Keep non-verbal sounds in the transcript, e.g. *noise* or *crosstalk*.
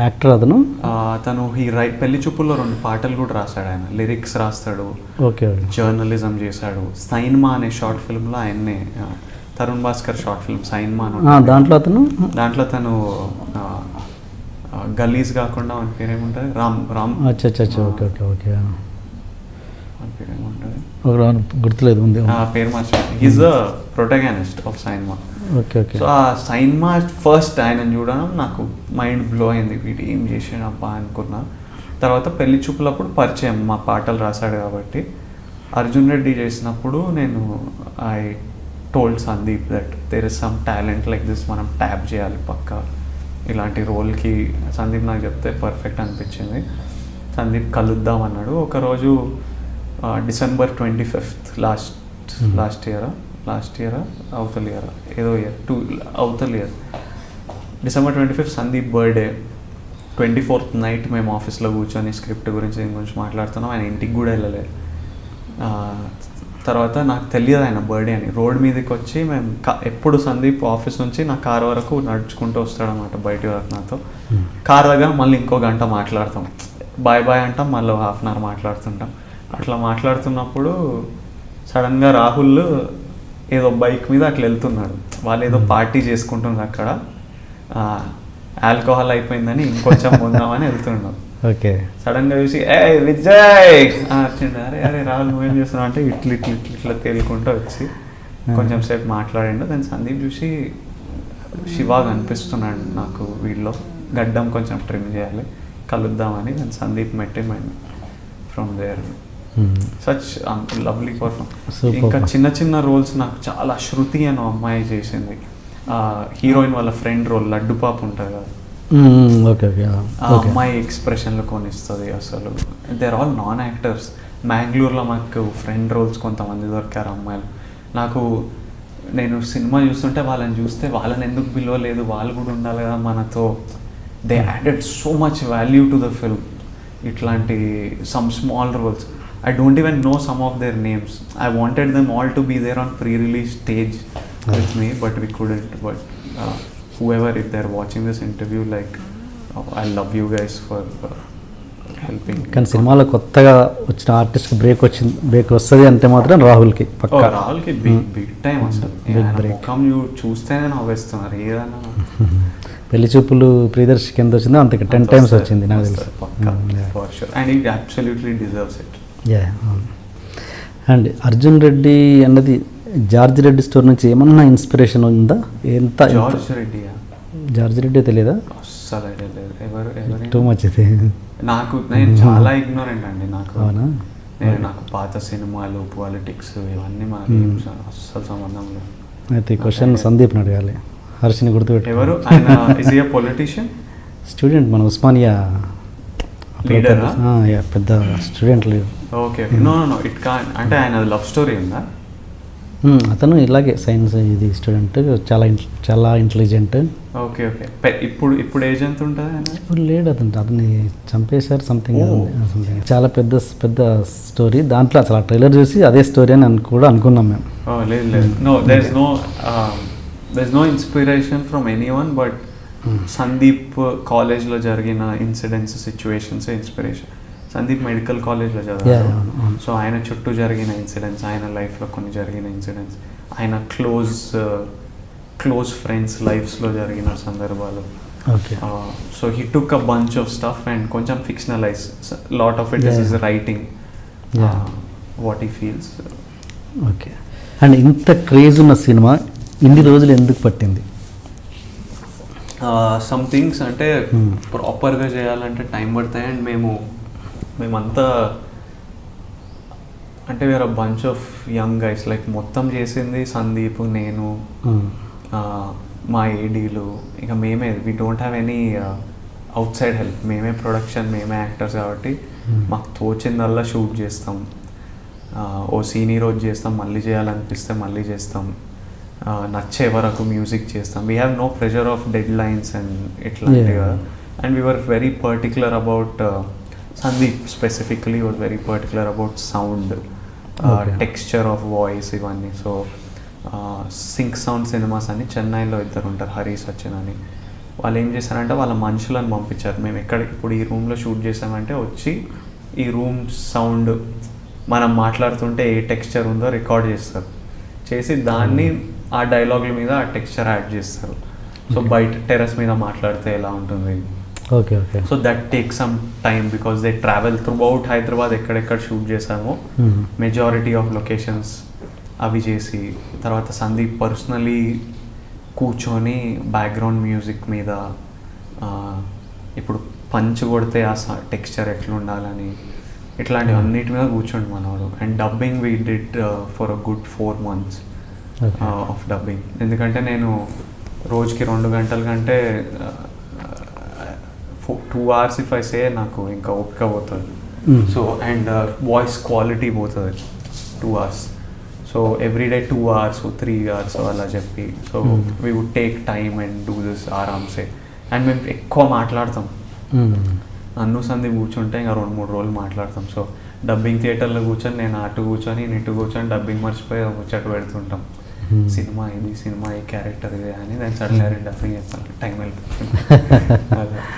Actor అతను? తను ఈ రై పెళ్ళి చూపుల్లో రెండు పాటలు కూడా రాశాడు ఆయన. లిరిక్స్ రాస్తాడు. ఓకే జర్నలిజం చేశాడు. సైన్మా అనే షార్ట్ ఫిల్మ్లో ఆయన్నే Tarun Bhaskar short film cinema. దాంట్లో అతను? దాంట్లో తను గలీజ్ కాకుండా వాని పేరు ఏముంటుంది రామ్ రామ్. అచ్చా ఓకే ఓకే ఓకే. గుర్తులేదు ఉంది ఆ పేరు he's the protagonist of cinema okay okay so ఆ సైన్మా ఫస్ట్ ఆయన చూడడం నాకు మైండ్ బ్లో అయింది. వీడు ఏం చేసాడబ్బా అనుకున్నా. తర్వాత పెళ్ళి చూపులప్పుడు పరిచయం మా పాటలు రాశాడు కాబట్టి. అర్జున్ రెడ్డి చేసినప్పుడు నేను I told Sandeep that there is some talent like this మనం ట్యాప్ చేయాలి పక్క. ఇలాంటి రోల్కి సందీప్ నాకు చెప్తే పర్ఫెక్ట్ అనిపించింది. సందీప్ కలుద్దాం అన్నాడు. ఒకరోజు December twenty fifth last. Last year last year అవతల ఇయర్ ఏదో ఇయర్ టూ అవతల year December twenty fifth Sandeep birthday twenty fourth night మేము ఆఫీస్లో కూర్చొని స్క్రిప్ట్ గురించి దీని గురించి మాట్లాడుతున్నాం. ఆయన ఇంటికి కూడా వెళ్ళలేదు తర్వాత నాకు తెలియదు ఆయన బర్త్డే అని. రోడ్ మీదకి వచ్చి మేము ఎప్పుడు సందీప్ ఆఫీస్ నుంచి నా కార్ వరకు నడుచుకుంటూ వస్తాడనమాట బయట వరకు నాతో. కార్ దగ్గర మళ్ళీ ఇంకో గంట మాట్లాడతాం. బాయ్ బాయ్ అంటాం మళ్ళీ హాఫ్ అన్ అవర్ మాట్లాడుతుంటాం. అట్లా మాట్లాడుతున్నప్పుడు సడన్గా రాహుల్ ఏదో బైక్ మీద అట్లా వెళ్తున్నాడు. వాళ్ళు ఏదో పార్టీ చేసుకుంటున్నారు అక్కడ. ఆల్కహాల్ అయిపోయిందని ఇంకొంచెం పొందామని వెళ్తున్నాడు. ఓకే. సడన్గా చూసి ఏ విజయ్! వచ్చిండు అరే అరే రాహుల్ నువ్వేం చేస్తున్నావు? అంటే ఇట్లా ఇట్లా ఇట్లా ఇట్లా తేలుకుంటూ వచ్చి కొంచెం సేపు మాట్లాడిండు. దాని సందీప్ చూసి శివ కనిపిస్తున్నాడు నాకు వీళ్ళలో గడ్డం కొంచెం ట్రిమ్ చేయాలి. కలుద్దామని. నేను Sandeep మెట్టి from there such lovely perform. ఇంకా చిన్న చిన్న రోల్స్ నాకు చాలా శృతి అని అమ్మాయి చేసింది. హీరోయిన్ వాళ్ళ ఫ్రెండ్ రోల్ లడ్డు పాప ఉంటుంది కదా. ఆ అమ్మాయి ఎక్స్ప్రెషన్లు కొనిస్తుంది అసలు. దేర్ ఆల్ నాన్ యాక్టర్స్ మ్యాంగ్లూర్లో మాకు ఫ్రెండ్ రోల్స్ కొంతమంది దొరికారు అమ్మాయిలు. నాకు నేను సినిమా చూస్తుంటే వాళ్ళని చూస్తే వాళ్ళని ఎందుకు పిలవలేదు? వాళ్ళు కూడా ఉండాలి కదా మనతో. They added so much value to the film ఇట్లాంటి some small roles I don't even know some of their names I wanted them all to be there on pre release stage with me, but we couldn't. But uh, whoever, if they're watching this interview, like, uh, I love you guys for uh, helping. కానీ సినిమాలో కొత్తగా వచ్చిన ఆర్టిస్ట్కి break వచ్చింది break వస్తుంది అంటే మాత్రం రాహుల్కి పక్కా. రాహుల్కి బిగ్. బిగ్ టైం అసలు. ఆయన break. ముఖం చూ- చూస్తేనే నవ్వేస్తున్నారు. ఏదైనా *laughs* పెళ్ళి చూపులు ప్రియదర్శికి ఎంత వచ్చిందో అంతకి టెన్ టైమ్స్ వచ్చింది నాకు తెలుసు. For and it absolutely deserves it yeah and Arjun Reddy అన్నది జార్జ్ రెడ్డి స్టోర్ నుంచి ఏమన్నా ఇన్స్పిరేషన్ ఉందా? ఎంత జార్జ్ రెడ్డి జార్జ్ రెడ్డి తెలియదా అస్సలు ఎవరు టూ మచ్ ఇది నాకు నేను చాలా *laughs* ఇగ్నోరెంట్ అండి నాకు. అవునా? నేను నాకు పాత సినిమాలు పాలిటిక్స్ ఇవన్నీ మనకి Hmm. అస్సలు సంబంధం లేదు. అయితే ఈ క్వశ్చన్ సందీప్ని అడగాలి. హర్షిని గుర్తుపెట్టు ఎవరు? ఆయన ఇస్ ఏ పొలిటీషియన్ స్టూడెంట్ మన ఉస్మానియా Yeah, పెద్ద student leader okay no no no it కా అంటే ఆయన లవ్ స్టోరీ ఉందా? అతను ఇలాగే సైన్స్ ఇది స్టూడెంట్ చాలా చాలా ఇంటెలిజెంట్ ఓకే ఓకే ఇప్పుడు ఇప్పుడు ఏజ్ ఎంత ఉంటుంది ఇప్పుడు లేడు అతను అతన్ని చంపేశారు సంథింగ్ Oh. సంథింగ్ చాలా పెద్ద పెద్ద స్టోరీ దాంట్లో అసలు ఆ ట్రైలర్ చూసి అదే స్టోరీ అని కూడా అనుకున్నాం మేము. ఓ లేదు లేదు. No there is no there is no inspiration from anyone but Hmm. Sandeep కాలేజ్లో జరిగిన incidents situations inspiration Sandeep medical కాలేజ్లో అవును. సో ఆయన చుట్టూ జరిగిన ఇన్సిడెంట్స్ ఆయన లైఫ్లో కొన్ని జరిగిన ఇన్సిడెంట్స్ ఆయన క్లోజ్ క్లోజ్ ఫ్రెండ్స్ లైఫ్స్లో జరిగిన సందర్భాలు. Okay so he took a bunch of stuff and కొంచెం fictionalise lot of it is writing. What he feels okay and ఇంత క్రేజ్ ఉన్న సినిమా ఇన్ని రోజులు ఎందుకు పట్టింది? సమ్ థింగ్స్ అంటే Hmm. ప్రాపర్గా చేయాలంటే టైం పడతాయి అండ్ మేము మేమంతా అంటే వేరే bunch of young guys like మొత్తం చేసింది సందీప్ నేను Hmm. మా ఏడీలు ఇక మేమే we don't have any outside help మేమే ప్రొడక్షన్ మేమే యాక్టర్స్ కాబట్టి Hmm. మాకు తోచిందల్లా షూట్ చేస్తాం ఓ సీన్ ఈ రోజు చేస్తాం మళ్ళీ చేయాలనిపిస్తే మళ్ళీ చేస్తాం నచ్చే వరకు మ్యూజిక్ చేస్తాం. We have no pressure of deadlines and ఇట్లాంటివి and we were very particular about Sandeep specifically was very particular about sound. Texture of voice ఇవన్నీ. సో సింక్ సౌండ్ సినిమాస్ అని చెన్నైలో ఇద్దరు ఉంటారు హరి సచిన్ అని. వాళ్ళు ఏం చేశారంటే వాళ్ళ మనుషులను పంపించారు. మేము ఎక్కడికి ఇప్పుడు ఈ రూమ్లో షూట్ చేసామంటే వచ్చి ఈ రూమ్ సౌండ్ మనం మాట్లాడుతుంటే ఏ టెక్స్చర్ ఉందో రికార్డ్ చేస్తారు. చేసి దాన్ని ఆ డైలాగుల మీద ఆ టెక్స్చర్ యాడ్ చేస్తారు. సో బయట టెర్రస్ మీద మాట్లాడితే ఎలా ఉంటుంది? Okay okay so that take some time because they travel throughout Hyderabad ఎక్కడెక్కడ షూట్ మ్మ్. మెజారిటీ ఆఫ్ లొకేషన్స్ అవి చేసి తర్వాత సందీప్ పర్సనలీ కూర్చొని బ్యాక్గ్రౌండ్ మ్యూజిక్ మీద ఇప్పుడు పంచ్ కొడితే ఆ టెక్స్చర్ ఎట్లా ఉండాలని ఇట్లాంటివి అన్నిటి మీద కూర్చోండి మనవాడు and dubbing we did for a good four months of dubbing ఎందుకంటే నేను రోజుకి రెండు గంటల కంటే two hours if I say నాకు ఇంకా ఓపిక పోతుంది. సో అండ్ వాయిస్ క్వాలిటీ పోతుంది. Two hours so every day two hours three hours అలా చెప్పి. So. We would take time and do this ఆరామ్సే and మేము ఎక్కువ మాట్లాడతాం. మ్మ్. నన్ను సంది కూర్చుంటే ఇంకా రెండు మూడు రోజులు మాట్లాడతాం. సో డబ్బింగ్ థియేటర్లో కూర్చొని నేను అటు కూర్చొని నేను ఇటు కూర్చొని డబ్బింగ్ మర్చిపోయి ముచ్చట పెడుతుంటాం. Hmm. సినిమా ఇది సినిమా ఈ క్యారెక్టర్ ఇదే అని నేను సడన్ డబ్బింగ్ చేస్తాను టైం వెళ్ళిపోతుంది. *laughs*